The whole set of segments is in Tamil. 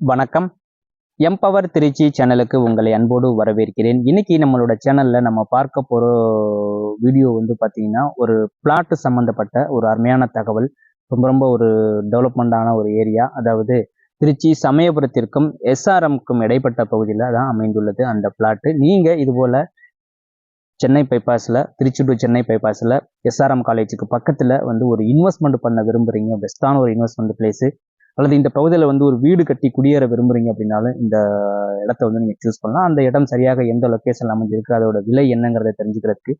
வணக்கம். எம்பவர் திருச்சி சேனலுக்கு உங்களை அன்போடு வரவேற்கிறேன். இன்னைக்கு நம்மளோட சேனல்ல நம்ம பார்க்க போற வீடியோ வந்து பார்த்தீங்கன்னா ஒரு பிளாட் சம்பந்தப்பட்ட ஒரு அருமையான தகவல். ரொம்ப ரொம்ப ஒரு டெவலப்மெண்டான ஒரு ஏரியா அதாவது திருச்சி சமயபுரத்திற்கும் எஸ்ஆர்எம்க்கும் இடைப்பட்ட பகுதியில் தான் அமைந்துள்ளது அந்த பிளாட்டு நீங்க இது போல சென்னை பைபாஸில் திருச்சி டு சென்னை பைபாஸில் எஸ்ஆர்எம் காலேஜுக்கு பக்கத்தில் வந்து ஒரு இன்வெஸ்ட்மெண்ட் பண்ண விரும்புகிறீங்க பெஸ்ட்டான ஒரு இன்வெஸ்ட்மெண்ட் பிளேஸு அல்லது இந்த பகுதியில் வந்து ஒரு வீடு கட்டி குடியேற விரும்புறீங்க அப்படின்னாலும் இந்த இடத்த வந்து நீங்கள் சூஸ் பண்ணலாம். அந்த இடம் சரியாக எந்த லொக்கேஷன் அமைஞ்சிருக்கு அதோட விலை என்னங்கிறத தெரிஞ்சுக்கிறதுக்கு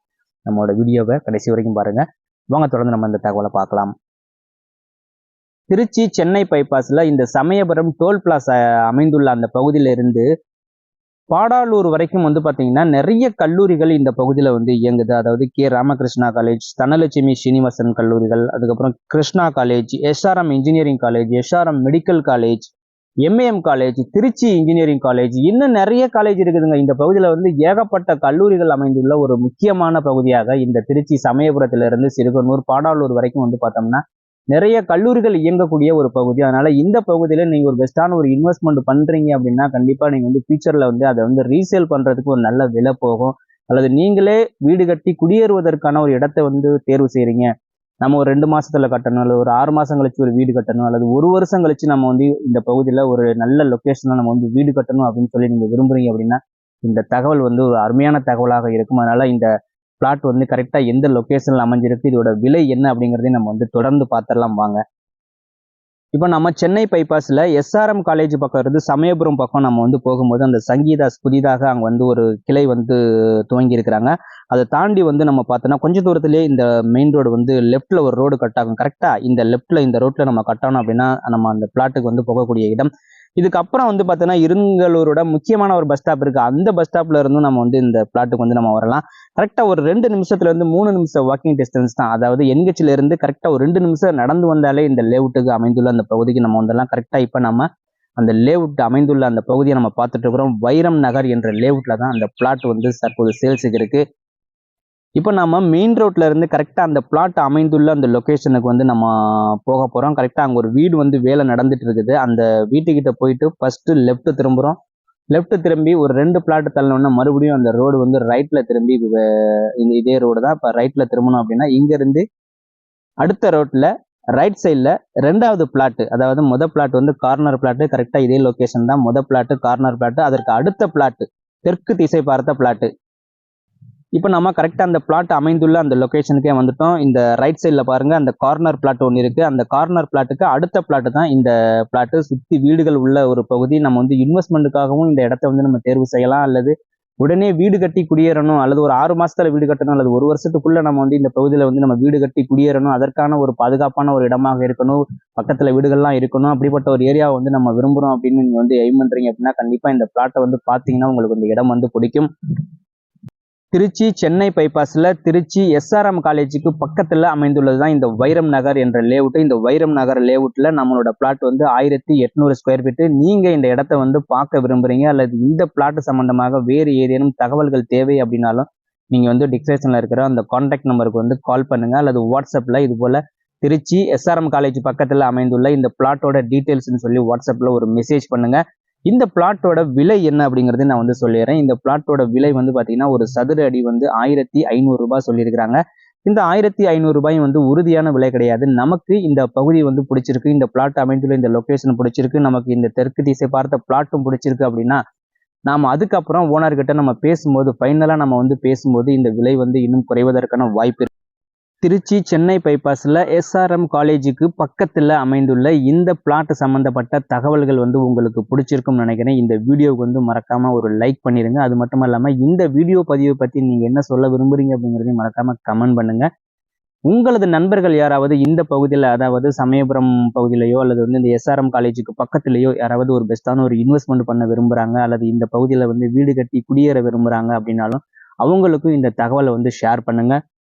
நம்மளோட வீடியோவை கடைசி வரைக்கும் பாருங்க. வாங்க தொடர்ந்து நம்ம இந்த தகவலை பார்க்கலாம். திருச்சி சென்னை பைபாஸில் இந்த சமயபுரம் டோல் பிளாஸ் அமைந்துள்ள அந்த பகுதியில இருந்து பாடாலூர் வரைக்கும் வந்து பார்த்தீங்கன்னா நிறைய கல்லூரிகள் இந்த பகுதியில் வந்து இயங்குது. அதாவது கே. ராமகிருஷ்ணா காலேஜ் தனலட்சுமி ஸ்ரீனிவாசன் கல்லூரிகள் அதுக்கப்புறம் Krishna college SRM engineering college SRM medical college MAM college Trichy engineering college இன்னும் நிறைய காலேஜ் இருக்குதுங்க. இந்த பகுதியில் வந்து ஏகப்பட்ட கல்லூரிகள் அமைந்துள்ள ஒரு முக்கியமான பகுதியாக இந்த திருச்சி சமயபுரத்திலிருந்து சிறுகனூர் பாடாலூர் வரைக்கும் வந்து பார்த்தோம்னா நிறைய கல்லூரிகள் இயங்கக்கூடிய ஒரு பகுதி. அதனால இந்த பகுதியில் நீங்கள் ஒரு பெஸ்ட்டான ஒரு இன்வெஸ்ட்மெண்ட் பண்ணுறீங்க அப்படின்னா கண்டிப்பாக நீங்கள் வந்து ஃபியூச்சரில் வந்து அதை வந்து ரீசேல் பண்ணுறதுக்கு ஒரு நல்ல விலை போகும். அல்லது நீங்களே வீடு கட்டி குடியேறுவதற்கான ஒரு இடத்தை வந்து தேர்வு செய்கிறீங்க நம்ம ஒரு ரெண்டு மாசத்துல கட்டணும் அல்லது ஒரு ஆறு மாசம் கழிச்சு ஒரு வீடு கட்டணும் அல்லது ஒரு வருஷம் கழிச்சு நம்ம வந்து இந்த பகுதியில ஒரு நல்ல லொக்கேஷன்ல நம்ம வந்து வீடு கட்டணும் அப்படின்னு சொல்லி நீங்க விரும்புறீங்க அப்படின்னா இந்த தகவல் வந்து ஒரு அருமையான தகவலாக இருக்கும். அதனால இந்த பிளாட் வந்து கரெக்டாக எந்த லொக்கேஷனில் அமைஞ்சிருக்கு இதோட விலை என்ன அப்படிங்கிறதையும் நம்ம வந்து தொடர்ந்து பார்த்துடலாம் வாங்க. இப்போ நம்ம சென்னை பைபாஸில் எஸ்ஆர்எம் காலேஜ் பக்கம் இருந்து சமயபுரம் பக்கம் நம்ம வந்து போகும்போது அந்த சங்கீதாஸ் புதிதாக அங்கே வந்து ஒரு கிளை வந்து துவங்கி இருக்கிறாங்க அதை தாண்டி வந்து நம்ம பார்த்தோன்னா கொஞ்சம் தூரத்துலேயே இந்த மெயின் ரோடு வந்து லெஃப்ட்டில் ஒரு ரோடு கட் ஆகும். கரெக்டாக இந்த லெஃப்ட்டில் இந்த ரோட்டில் நம்ம கட்டணும் அப்படின்னா நம்ம அந்த பிளாட்டுக்கு வந்து போகக்கூடிய இடம் இதுக்கப்புறம் வந்து பார்த்தோன்னா இருங்கலூரோட முக்கியமான ஒரு பஸ் ஸ்டாப் இருக்குது அந்த பஸ் ஸ்டாப்ல இருந்தும் நம்ம வந்து இந்த பிளாட்டுக்கு வந்து நம்ம வரலாம். கரெக்டாக ஒரு ரெண்டு நிமிஷத்துல இருந்து மூணு நிமிஷம் வாக்கிங் டிஸ்டன்ஸ் தான். அதாவது என்கட்சில இருந்து கரெக்டாக ஒரு ரெண்டு நிமிஷம் நடந்து வந்தாலே இந்த லேவுட்டுக்கு அமைந்துள்ள அந்த பகுதிக்கு நம்ம வந்துடலாம். கரெக்டாக இப்போ நம்ம அந்த லேவுட் அமைந்துள்ள அந்த பகுதியை நம்ம பார்த்துட்டு இருக்கிறோம். வைரம் நகர் என்ற லேவுட்ல தான் அந்த பிளாட் வந்து தற்போது சேல்ஸுக்கு இருக்குது இப்போ நம்ம மெயின் ரோட்டில் இருந்து கரெக்டாக அந்த பிளாட் அமைந்துள்ள அந்த லொக்கேஷனுக்கு வந்து நம்ம போக போகிறோம் கரெக்டாக அங்கே ஒரு வீடு வந்து வேலை நடந்துட்டு இருக்குது. அந்த வீட்டுக்கிட்ட போயிட்டு ஃபஸ்ட்டு லெஃப்ட் திரும்புகிறோம் லெஃப்ட் திரும்பி ஒரு ரெண்டு பிளாட் தள்ளணும்னா மறுபடியும் அந்த ரோடு வந்து ரைட்டில் திரும்பி வே- இந்த இதே ரோடு தான். இப்போ ரைட்டில் திரும்பணும் அப்படின்னா இங்கேருந்து அடுத்த ரோட்டில் ரைட் சைடில் ரெண்டாவது பிளாட்டு அதாவது முத பிளாட் வந்து கார்னர் பிளாட்டு கரெக்டாக இதே லொக்கேஷன் தான். முத பிளாட்டு கார்னர் பிளாட் அதற்கு அடுத்த பிளாட்டு தெற்கு திசை பார்த்த பிளாட்டு இப்போ நம்ம கரெக்டாக அந்த பிளாட் அமைந்துள்ள அந்த லொக்கேஷனுக்கே வந்துட்டோம். இந்த ரைட் சைடில் பாருங்கள் அந்த கார்னர் பிளாட் ஒன்று இருக்குது அந்த கார்னர் பிளாட்டுக்கு அடுத்த பிளாட்டு தான் இந்த பிளாட்டு சுற்றி வீடுகள் உள்ள ஒரு பகுதி. நம்ம வந்து இன்வெஸ்ட்மெண்ட்டுக்காகவும் இந்த இடத்த வந்து நம்ம தேர்வு செய்யலாம். அல்லது உடனே வீடு கட்டி குடியேறணும் அல்லது ஒரு ஆறு மாசத்துல வீடு கட்டணும் அல்லது ஒரு வருஷத்துக்குள்ள நம்ம வந்து இந்த பகுதியில் வந்து நம்ம வீடு கட்டி குடியேறணும். அதற்கான ஒரு பாதுகாப்பான ஒரு இடமாக இருக்கணும். பக்கத்துல வீடுகள்லாம் இருக்கணும். அப்படிப்பட்ட ஒரு ஏரியாவை வந்து நம்ம விரும்புறோம் அப்படின்னு நீங்க வந்து எய்ம் பண்றீங்க அப்படின்னா கண்டிப்பா இந்த பிளாட்டை வந்து பாத்தீங்கன்னா உங்களுக்கு இந்த இடம் வந்து பிடிக்கும். திருச்சி சென்னை பைபாஸில் திருச்சி எஸ்ஆர்எம் காலேஜுக்கு பக்கத்தில் அமைந்துள்ளது தான் இந்த வைரம் நகர் என்ற லேவுட்டு இந்த வைரம் நகர் லேவுட்டில் நம்மளோட பிளாட் வந்து ஆயிரத்தி எட்நூறு ஸ்கொயர் ஃபீட் நீங்கள் இந்த இடத்த வந்து பார்க்க விரும்புகிறீங்க அல்லது இந்த பிளாட் சம்மந்தமாக வேறு ஏதேனும் தகவல்கள் தேவை அப்படின்னாலும் நீங்கள் வந்து டிஸ்கிரிப்ஷனில் இருக்கிற அந்த கான்டாக்ட் நம்பருக்கு வந்து கால் பண்ணுங்கள் அல்லது வாட்ஸ்அப்பில் இது போல் திருச்சி எஸ்ஆர்எம் காலேஜ் பக்கத்தில் அமைந்துள்ள இந்த பிளாட்டோட டீட்டெயில்ஸ்னு சொல்லி வாட்ஸ்அப்பில் ஒரு மெசேஜ் பண்ணுங்கள் இந்த பிளாட்டோட விலை என்ன அப்படிங்கறதை நான் வந்து சொல்லிடுறேன். இந்த பிளாட்டோட விலை வந்து பார்த்தீங்கன்னா ஒரு சதுர அடி வந்து ஆயிரத்தி ஐநூறு ரூபாய் சொல்லியிருக்கிறாங்க. இந்த ஆயிரத்தி ஐநூறு ரூபாயும் வந்து உறுதியான விலை கிடையாது. நமக்கு இந்த பகுதி வந்து பிடிச்சிருக்கு. இந்த பிளாட் அமைந்துள்ள இந்த லொக்கேஷன் பிடிச்சிருக்கு. நமக்கு இந்த தெற்கு திசை பார்த்த பிளாட்டும் பிடிச்சிருக்கு அப்படின்னா நாம அதுக்கப்புறம் ஓனர்கிட்ட நம்ம பேசும்போது ஃபைனலாக நம்ம வந்து பேசும்போது இந்த விலை வந்து இன்னும் குறைவதற்கான வாய்ப்பு திருச்சி சென்னை பைபாஸில் எஸ்ஆர்எம் காலேஜுக்கு பக்கத்தில் அமைந்துள்ள இந்த பிளாட் சம்மந்தப்பட்ட தகவல்கள் வந்து உங்களுக்கு பிடிச்சிருக்கும்னு நினைக்கிறேன். இந்த வீடியோவுக்கு வந்து மறக்காமல் ஒரு லைக் பண்ணிடுங்க அது மட்டும் இல்லாமல் இந்த வீடியோ பதிவை பற்றி நீங்கள் என்ன சொல்ல விரும்புறீங்க அப்படிங்கிறதையும் மறக்காமல் கமெண்ட் பண்ணுங்கள் உங்களது நண்பர்கள் யாராவது இந்த பகுதியில் அதாவது சமயபுரம் பகுதியிலையோ அல்லது வந்து இந்த எஸ்ஆர்எம் காலேஜுக்கு பக்கத்துலேயோ யாராவது ஒரு பெஸ்ட்டான ஒரு இன்வெஸ்ட்மெண்ட் பண்ண விரும்புகிறாங்க அல்லது இந்த பகுதியில் வந்து வீடு கட்டி குடியேற விரும்புகிறாங்க அப்படின்னாலும் அவங்களுக்கும் இந்த தகவலை வந்து ஷேர் பண்ணுங்கள்